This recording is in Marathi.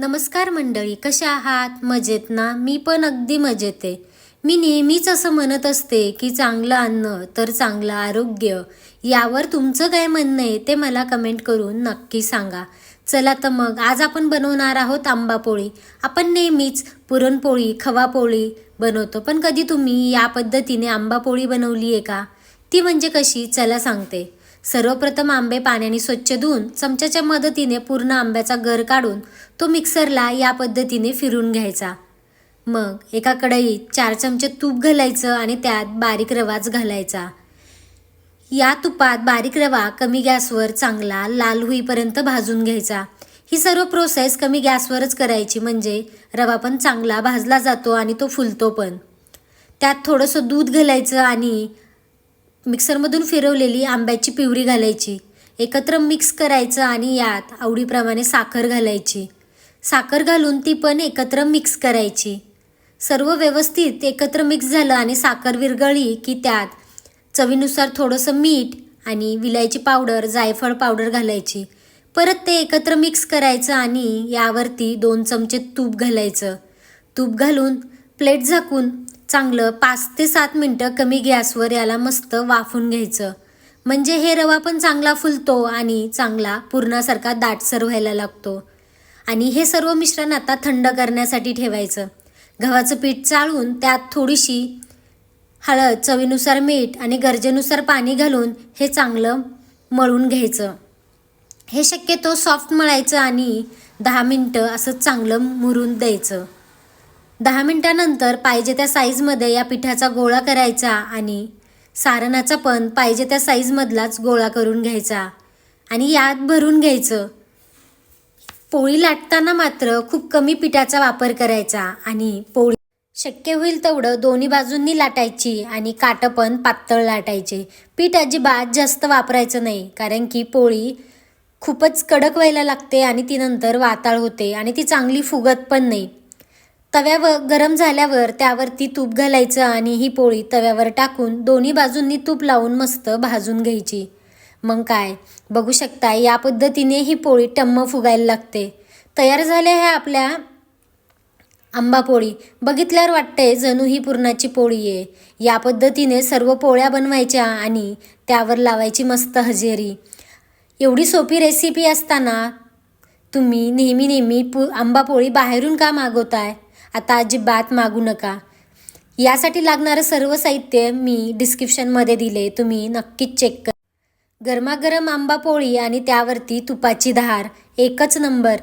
नमस्कार मंडळी कशा आहात? मजेत ना? मी पण अगदी मजेत आहे. मी नेहमीच असं म्हणत असते की चांगलं अन्न तर चांगलं आरोग्य. यावर तुमचं काय म्हणणं आहे ते मला कमेंट करून नक्की सांगा. चला तर मग आज आपण बनवणार आहोत आंबापोळी आपण नेहमीच पुरणपोळी खवापोळी बनवतो. पण कधी तुम्ही या पद्धतीने आंबापोळी बनवली आहे का? ती म्हणजे कशी? चला सांगते. सर्वप्रथम आंबे पाण्याने स्वच्छ धुवून चमच्याच्या मदतीने पूर्ण आंब्याचा गर काढून तो मिक्सरला या पद्धतीने फिरून घ्यायचा. मग एका कढईत चार चमचे तूप घालायचं आणि त्यात बारीक रवाच घालायचा. या तुपात बारीक रवा कमी गॅसवर चांगला लाल होईपर्यंत भाजून घ्यायचा. ही सर्व प्रोसेस कमी गॅसवरच करायची म्हणजे रवा पण चांगला भाजला जातो आणि तो फुलतो पण. त्यात थोडंसं दूध घालायचं आणि मिक्सरमधून फिरवलेली आंब्याची पिवरी घालायची. एकत्र मिक्स करायचं आणि यात आवडीप्रमाणे साखर घालायची. साखर घालून ती पण एकत्र मिक्स करायची. सर्व व्यवस्थित एकत्र मिक्स झालं आणि साखर विरघळली की त्यात चवीनुसार थोडंसं मीठ आणि विलायची पावडर जायफळ पावडर घालायची. परत ते एकत्र मिक्स करायचं आणि यावरती दोन चमचे तूप घालायचं. तूप घालून प्लेट झाकून चांगलं पाच ते सात मिनटं कमी गॅसवर याला मस्त वाफून घ्यायचं. म्हणजे हे रवा पण चांगला फुलतो आणि चांगला पुरणासारखा दाटसर व्हायला लागतो. आणि हे सर्व मिश्रण आता थंड करण्यासाठी ठेवायचं. गव्हाचं पीठ चाळून त्यात थोडीशी हळद चवीनुसार मीठ आणि गरजेनुसार पाणी घालून हे चांगलं मळून घ्यायचं. हे शक्यतो सॉफ्ट मळायचं आणि दहा मिनटं असं चांगलं मुरून द्यायचं. दहा मिनटानंतर पाहिजे त्या साईजमध्ये या पिठाचा गोळा करायचा आणि सारणाचा पण पाहिजे त्या साईजमधलाच गोळा करून घ्यायचा आणि यात भरून घ्यायचं. पोळी लाटताना मात्र खूप कमी पिठाचा वापर करायचा आणि पोळी शक्य होईल तेवढं दोन्ही बाजूंनी लाटायची आणि काटं पण पातळ लाटायचे. पीठ अजिबात जास्त वापरायचं नाही कारण की पोळी खूपच कडक व्हायला लागते आणि ती नंतर वाताळ होते आणि ती चांगली फुगत पण नाही. तव्यावर गरम झाल्यावर त्यावरती तूप घालायचं आणि ही पोळी तव्यावर टाकून दोन्ही बाजूंनी तूप लावून मस्त भाजून घ्यायची. मग काय? बघू शकता या पद्धतीने ही पोळी टम्म फुगायला लागते. तयार झाल्या ह्या आपल्या आंबा पोळी. बघितल्यावर वाटते जणू ही पुरणाची पोळी आहे. या पद्धतीने सर्व पोळ्या बनवायच्या आणि त्यावर लावायची मस्त हजेरी. एवढी सोपी रेसिपी असताना तुम्ही नेहमी नेहमी पु आंबा पोळी बाहेरून का मागवताय? आता अजिबात मागू नका. यासाठी लागणारं सर्व साहित्य मी डिस्क्रिप्शनमध्ये दिले तुम्ही नक्कीच चेक कर. गरमागरम आंबा पोळी आणि त्यावरती तुपाची धार एकच नंबर